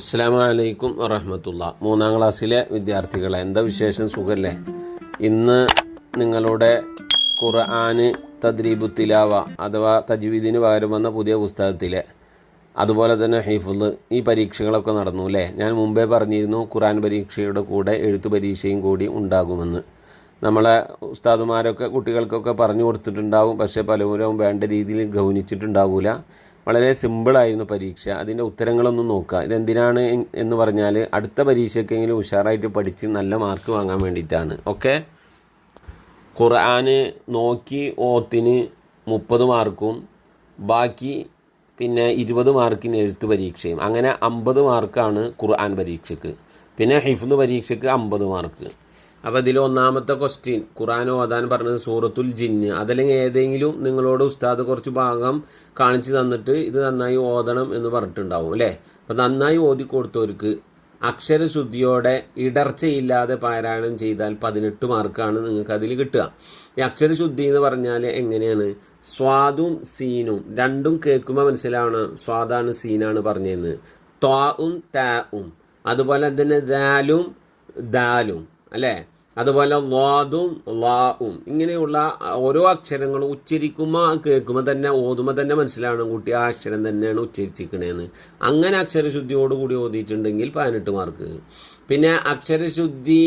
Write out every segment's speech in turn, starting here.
അസ്സാം വലൈക്കും വറഹമത്തുള്ള. മൂന്നാം ക്ലാസ്സിലെ വിദ്യാർത്ഥികളെ എന്താ വിശേഷം? സുഖല്ലേ? ഇന്ന് നിങ്ങളുടെ ഖുർആന് തദ്രീബു തിലാവ അഥവാ തജ്വീദിന് പകരം വന്ന പുതിയ പുസ്തകത്തിലെ അതുപോലെ തന്നെ ഹൈഫുൽ ഈ പരീക്ഷകളൊക്കെ നടന്നു അല്ലേ ഞാൻ മുമ്പേ പറഞ്ഞിരുന്നു ഖുർആൻ പരീക്ഷയുടെ കൂടെ എഴുത്തു പരീക്ഷയും കൂടി ഉണ്ടാകുമെന്ന്. നമ്മളെ ഉസ്താദുമാരൊക്കെ കുട്ടികൾക്കൊക്കെ പറഞ്ഞു കൊടുത്തിട്ടുണ്ടാവും പക്ഷേ പലരും വേണ്ട രീതിയിൽ ഗൗനിച്ചിട്ടുണ്ടാവില്ല വളരെ സിമ്പിളായിരുന്നു പരീക്ഷ. അതിന്റെ ഉത്തരങ്ങളൊന്നും നോക്കുക ഇതെന്തിനാണ് എന്ന് പറഞ്ഞാൽ അടുത്ത പരീക്ഷയ്ക്കെങ്കിലും ഉഷാറായിട്ട് പഠിച്ച് നല്ല മാർക്ക് വാങ്ങാൻ വേണ്ടിയിട്ടാണ്. ഓക്കെ ഖുർആന് നോക്കി ഓത്തിന് മുപ്പത് മാർക്കും ബാക്കി പിന്നെ ഇരുപത് മാർക്കിന് എഴുത്ത് പരീക്ഷയും. അങ്ങനെ അമ്പത് മാർക്കാണ് ഖുർആൻ പരീക്ഷയ്ക്ക് പിന്നെ ഹിഫ്ദ് പരീക്ഷയ്ക്ക് അമ്പത് മാർക്ക്. അപ്പോൾ ഇതിൽ ഒന്നാമത്തെ ക്വസ്റ്റ്യൻ ഖുറാൻ ഓതാൻ പറഞ്ഞത് സൂറത്തുൽ ജിന്ന്. അതല്ലെങ്കിൽ ഏതെങ്കിലും നിങ്ങളോട് ഉസ്താദ് കുറച്ച് ഭാഗം കാണിച്ചു തന്നിട്ട് ഇത് നന്നായി ഓതണം എന്ന് പറഞ്ഞിട്ടുണ്ടാവും അല്ലേ? അപ്പോൾ നന്നായി ഓതി കൊടുത്തവർക്ക് അക്ഷരശുദ്ധിയോടെ ഇടർച്ചയില്ലാതെ പാരായണം ചെയ്താൽ പതിനെട്ട് മാർക്കാണ് നിങ്ങൾക്ക് അതിൽ കിട്ടുക. ഈ അക്ഷരശുദ്ധി എന്ന് പറഞ്ഞാൽ എങ്ങനെയാണ്? സ്വാദും സീനും രണ്ടും കേൾക്കുമ്പോൾ മനസ്സിലാവണം സ്വാദാണ് സീനാണ് പറഞ്ഞതെന്ന് ത്വാവും താവും അതുപോലെ തന്നെ ദാലും ദാലും. അല്ലേ? അതുപോലെ വാദും ലാവും ഇങ്ങനെയുള്ള ഓരോ അക്ഷരങ്ങളും ഉച്ചരിക്കുമ്പോൾ കേൾക്കുമ്പോൾ തന്നെ ഓതുമ്പോൾ തന്നെ മനസ്സിലാവണം കുട്ടി ആ അക്ഷരം തന്നെയാണ് ഉച്ചരിച്ചിരിക്കണേന്ന്. അങ്ങനെ അക്ഷരശുദ്ധിയോടുകൂടി ഓതിയിട്ടുണ്ടെങ്കിൽ പതിനെട്ട് മാർക്ക്. പിന്നെ അക്ഷരശുദ്ധി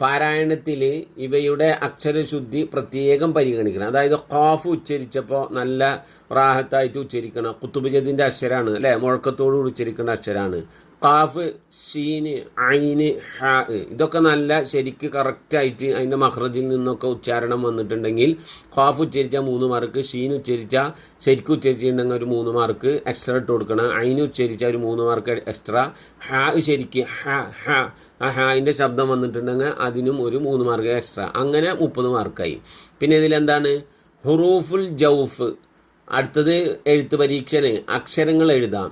പാരായണത്തിൽ ഇവയുടെ അക്ഷരശുദ്ധി പ്രത്യേകം പരിഗണിക്കണം. അതായത് ഖാഫ് ഉച്ചരിച്ചപ്പോൾ നല്ല റാഹത്തായിട്ട് ഉച്ചരിക്കണം. കുത്തുബുജദിന്റെ അക്ഷരമാണ് അല്ലേ? മുഴക്കത്തോട് ഉച്ചരിക്കേണ്ട അക്ഷരമാണ് ഖാഫ് ഷീന് ഐന് ഹ ഇതൊക്കെ നല്ല ശരിക്ക് കറക്റ്റായിട്ട് അതിന്റെ മഹ്റജിൽ നിന്നൊക്കെ ഉച്ചാരണം വന്നിട്ടുണ്ടെങ്കിൽ ഖാഫ് ഉച്ചരിച്ചാൽ മൂന്ന് മാർക്ക് ഷീൻ ഉച്ചരിച്ചാൽ ശരിക്ക് ഉച്ചരിച്ചിട്ടുണ്ടെങ്കിൽ ഒരു മൂന്ന് മാർക്ക് എക്സ്ട്രാ ഇട്ട് കൊടുക്കണം. ഐന് ഉച്ചരിച്ചാൽ ഒരു മൂന്ന് മാർക്ക് എക്സ്ട്രാ ഹ ശരിക്ക് ഹ ഹ. ആ ഹായിന്റെ ശബ്ദം വന്നിട്ടുണ്ടെങ്കിൽ അതിനും ഒരു മൂന്ന് മാർക്ക് എക്സ്ട്രാ അങ്ങനെ മുപ്പത് മാർക്കായി പിന്നെ ഇതിലെന്താണ് ഹുറൂഫുൽ ജൗഫ്. അടുത്തത് എഴുത്ത് പരീക്ഷന്. അക്ഷരങ്ങൾ എഴുതാം.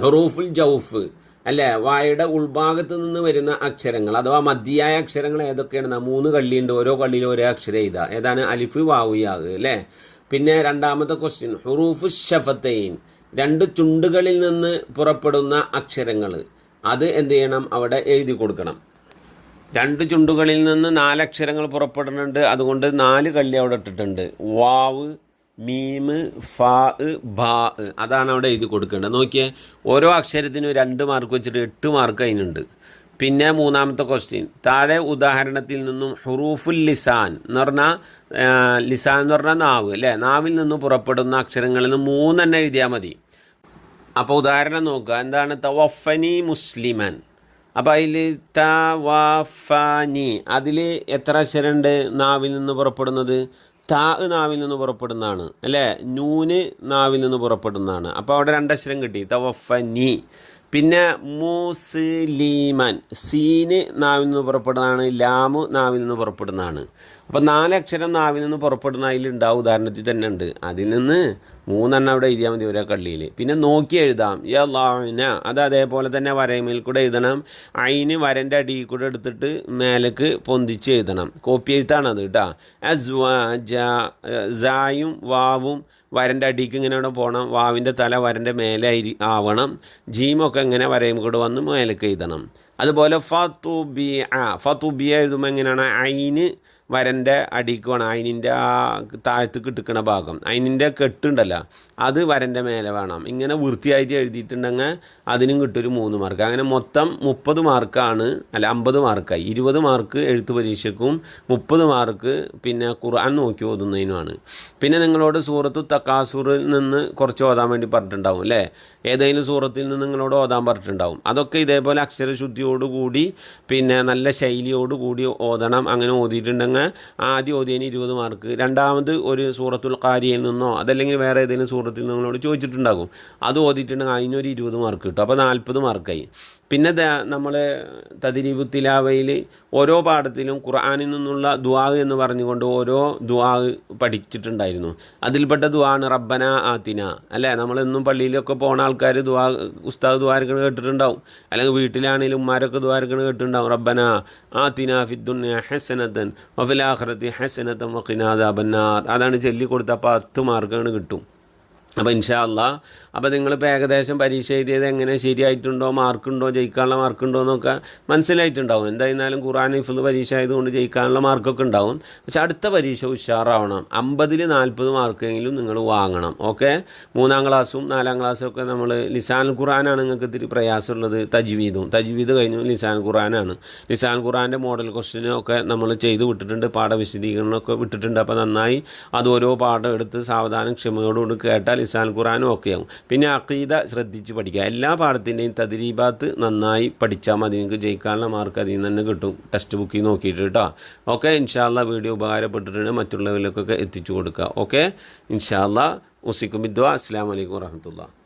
ഹുറൂഫുൽ ജൗഫ്. അല്ലേ? വായുടെ ഉൾഭാഗത്ത് നിന്ന് വരുന്ന അക്ഷരങ്ങൾ അഥവാ മധ്യായ അക്ഷരങ്ങൾ ഏതൊക്കെയാണ്? മൂന്ന് കള്ളിയുണ്ട്. ഓരോ കള്ളിയിലും ഒരേ അക്ഷരം എഴുതുക. ഏതാണ്? അലിഫ് വാവുയാഗ് അല്ലേ? പിന്നെ രണ്ടാമത്തെ ക്വസ്റ്റ്യൻ ഹുറൂഫ് ഷഫത്തൈൻ രണ്ട് ചുണ്ടുകളിൽ നിന്ന് പുറപ്പെടുന്ന അക്ഷരങ്ങൾ. അത് എന്ത് ചെയ്യണം? അവിടെ എഴുതി കൊടുക്കണം. രണ്ട് ചുണ്ടുകളിൽ നിന്ന് നാലക്ഷരങ്ങൾ പുറപ്പെടുന്നുണ്ട്. അതുകൊണ്ട് നാല് കള്ളി അവിടെ ഇട്ടിട്ടുണ്ട്. വാവ് മീമ് ഫാ ബാ അതാണ് അവിടെ എഴുതി കൊടുക്കേണ്ടത്. നോക്കിയേ ഓരോ അക്ഷരത്തിനും രണ്ട് മാർക്ക് വെച്ചിട്ട് എട്ട് മാർക്ക് അതിനുണ്ട്. പിന്നെ മൂന്നാമത്തെ ക്വസ്റ്റ്യൻ താഴെ ഉദാഹരണത്തിൽ നിന്നും ഹുറൂഫുൽ ലിസാൻ എന്ന് പറഞ്ഞാൽ ലിസാൻ എന്ന് പറഞ്ഞാൽ നാവ് അല്ലേ? നാവിൽ നിന്ന് പുറപ്പെടുന്ന അക്ഷരങ്ങളിൽ നിന്ന് മൂന്നെണ്ണം എഴുതിയാൽ മതി. അപ്പോൾ ഉദാഹരണം നോക്കുക. എന്താണ്? തവഫനി മുസ്ലിമൻ. അപ്പോൾ അതിൽ തവഫനി അതിൽ എത്ര അക്ഷരമുണ്ട് നാവിൽ നിന്ന് പുറപ്പെടുന്നത്? താ നാവിൽ നിന്ന് പുറപ്പെടുന്നതാണ് അല്ലേ? നൂന് നാവിൽ നിന്ന് പുറപ്പെടുന്നതാണ്. അപ്പോൾ അവിടെ രണ്ടക്ഷരം കിട്ടി. തവഫനി. പിന്നെ മുസ്ലിമൻ. സീന് നാവിൽ നിന്ന് പുറപ്പെടുന്നതാണ് ലാമു നാവിൽ നിന്ന് പുറപ്പെടുന്നതാണ്. അപ്പോൾ നാലക്ഷരം നാവിൽ നിന്ന് പുറപ്പെടുന്ന അതിലുണ്ടാവും ഉദാഹരണത്തിൽ തന്നെ ഉണ്ട്. അതിൽ നിന്ന് മൂന്നെണ്ണം അവിടെ എഴുതിയാൽ മതി ഒരേ കള്ളിയിൽ. പിന്നെ നോക്കി എഴുതാം. യ ലാവിന അത് അതേപോലെ തന്നെ വരയമേൽ കൂടെ എഴുതണം. അയിന് വരന്റെ അടിയിൽ കൂടെ എടുത്തിട്ട് മേലേക്ക് പൊന്തിച്ച് എഴുതണം. കോപ്പി എഴുത്താണ് അത് കേട്ടോ. ജായും വാവും വരന്റെ അടിക്ക് ഇങ്ങനെ ഇവിടെ പോകണം വാവിന്റെ തല വരന്റെ മേലെ ആവണം. ജീമൊക്കെ ഇങ്ങനെ വരയും കൂടെ വന്ന് മേലേക്ക് എഴുതണം. അതുപോലെ ഫത്തുബിയ ഫത്തുബിയ എഴുതുമ്പോൾ എങ്ങനെയാണ്? അയിന് വരന്റെ അടിക്ക് വേണം അയിനിന്റെ ആ താഴത്ത് കിട്ടുക്കണ ഭാഗം. അതിനിന്റെ കെട്ടുണ്ടല്ലോ. അത് വരന്റെ മേലെ വേണം. ഇങ്ങനെ വൃത്തിയായിട്ട് എഴുതിയിട്ടുണ്ടെങ്കിൽ അതിനും കിട്ടും ഒരു മൂന്ന് മാർക്ക്. അങ്ങനെ മൊത്തം മുപ്പത് മാർക്കാണ് അല്ല അമ്പത് മാർക്കായി. ഇരുപത് മാർക്ക് എഴുത്ത് പരീക്ഷയ്ക്കും മുപ്പത് മാർക്ക് പിന്നെ ഖുർആൻ നോക്കി ഓതുന്നതിനുമാണ്. പിന്നെ നിങ്ങളോട് സൂറത്തു തക്കാസൂറിൽ നിന്ന് കുറച്ച് ഓതാൻ വേണ്ടി പറഞ്ഞിട്ടുണ്ടാവും അല്ലേ? ഏതെങ്കിലും സൂറത്തിൽ നിന്ന് നിങ്ങളോട് ഓതാൻ പറഞ്ഞിട്ടുണ്ടാവും. അതൊക്കെ ഇതേപോലെ അക്ഷരശുദ്ധിയോടുകൂടി പിന്നെ നല്ല ശൈലിയോടുകൂടി ഓതണം. അങ്ങനെ ഓതിയിട്ടുണ്ടെങ്കിൽ ആദ്യം ഓതിയതിന് ഇരുപത് മാർക്ക്. രണ്ടാമത് ഒരു സൂറത്തുൽ കാരിയിൽ നിന്നോ അതല്ലെങ്കിൽ വേറെ ഏതെങ്കിലും സൂറത്തിൽ നിങ്ങളോട് ചോദിച്ചിട്ടുണ്ടാകും. അത് ഓതിയിട്ടുണ്ടെങ്കിൽ അതിനൊരു ഇരുപത് മാർക്ക് കിട്ടും. അപ്പോൾ നാൽപ്പത് മാർക്കായി. പിന്നെ നമ്മൾ തതിരീബു തിലാവയിൽ ഓരോ പാഠത്തിലും ഖുർആാനിൽ നിന്നുള്ള ദുആ എന്ന് പറഞ്ഞുകൊണ്ട് ഓരോ ദുആ പഠിച്ചിട്ടുണ്ടായിരുന്നു. അതിൽപ്പെട്ട ദുവാണ് റബ്ബന ആത്തിന അല്ലേ? നമ്മളെന്നും പള്ളിയിലൊക്കെ പോണ ആൾക്കാർ ദുആ ഉസ്താദ് ദ്വാരക്കണ് കേട്ടിട്ടുണ്ടാവും. അല്ലെങ്കിൽ വീട്ടിലാണെങ്കിലും ഉമ്മാരൊക്കെ ദ്വാരക്കണ് കേട്ടിട്ടുണ്ടാവും. റബ്ബന ആത്തിന ഫിദ്ദുന്യ ഹസനത്തൻ വഫിലാഹ്റത്തി ഹസനത്തൻ അബന്നാർ അതാണ് ചൊല്ലി കൊടുത്ത പത്ത് മാർക്കാണ് കിട്ടും. അപ്പോൾ ഇൻഷാല്ല അപ്പോൾ നിങ്ങളിപ്പോൾ ഏകദേശം പരീക്ഷ എഴുതിയത് എങ്ങനെ? ശരിയായിട്ടുണ്ടോ? മാർക്കുണ്ടോ? ജയിക്കാനുള്ള മാർക്കുണ്ടോ എന്നൊക്കെ മനസ്സിലായിട്ടുണ്ടാവും. എന്തായിരുന്നാലും ഖുറാൻ ഇഫിൽ പരീക്ഷ ആയതുകൊണ്ട് ജയിക്കാനുള്ള മാർക്കൊക്കെ ഉണ്ടാവും. പക്ഷെ അടുത്ത പരീക്ഷ ഉഷാറാവണം. അമ്പതിൽ നാൽപ്പത് മാർക്കെങ്കിലും നിങ്ങൾ വാങ്ങണം. ഓക്കെ? മൂന്നാം ക്ലാസ്സും നാലാം ക്ലാസ്സും ഒക്കെ നമ്മൾ ലിസാൻ ഖുറാനാണ് നിങ്ങൾക്ക് ഇത്തിരി പ്രയാസമുള്ളത്. തജ്വീദും. തജ്വീദ് കഴിഞ്ഞു ലിസാൻ ഖുറാനാണ് ലിസാൻ ഖുറാന്റെ മോഡൽ ക്വസ്റ്റിനും ഒക്കെ നമ്മൾ ചെയ്ത് വിട്ടിട്ടുണ്ട്. പാഠവിശദീകരണമൊക്കെ വിട്ടിട്ടുണ്ട്. അപ്പോൾ നന്നായി അത് ഓരോ പാഠം എടുത്ത് സാവധാനം ക്ഷമയോടുകൂടി കേട്ടാൽ ലിസാൻ ഖുറാനും ഒക്കെയാവും. പിന്നെ അക്കീദ ശ്രദ്ധിച്ച് പഠിക്കുക. എല്ലാ പാഠത്തിന്റെയും തദ്രീബാത്ത് നന്നായി പഠിച്ചാൽ മതി. നിങ്ങൾക്ക് ജയിക്കാനുള്ള മാർക്ക് അതിൽ നിന്ന് തന്നെ കിട്ടും. ടെക്സ്റ്റ് ബുക്കിൽ നോക്കിയിട്ട് കേട്ടോ. ഓക്കെ ഇൻഷാല്ല വീഡിയോ ഉപകാരപ്പെട്ടിട്ടുണ്ട്. മറ്റുള്ളവരിലേക്കൊക്കെ എത്തിച്ചു കൊടുക്കുക. ഓക്കെ ഇൻഷാല്ല ഉസിക്കും ബിദ്വ. അസ്സാം വലൈക്കും വാഹമത്തുള്ള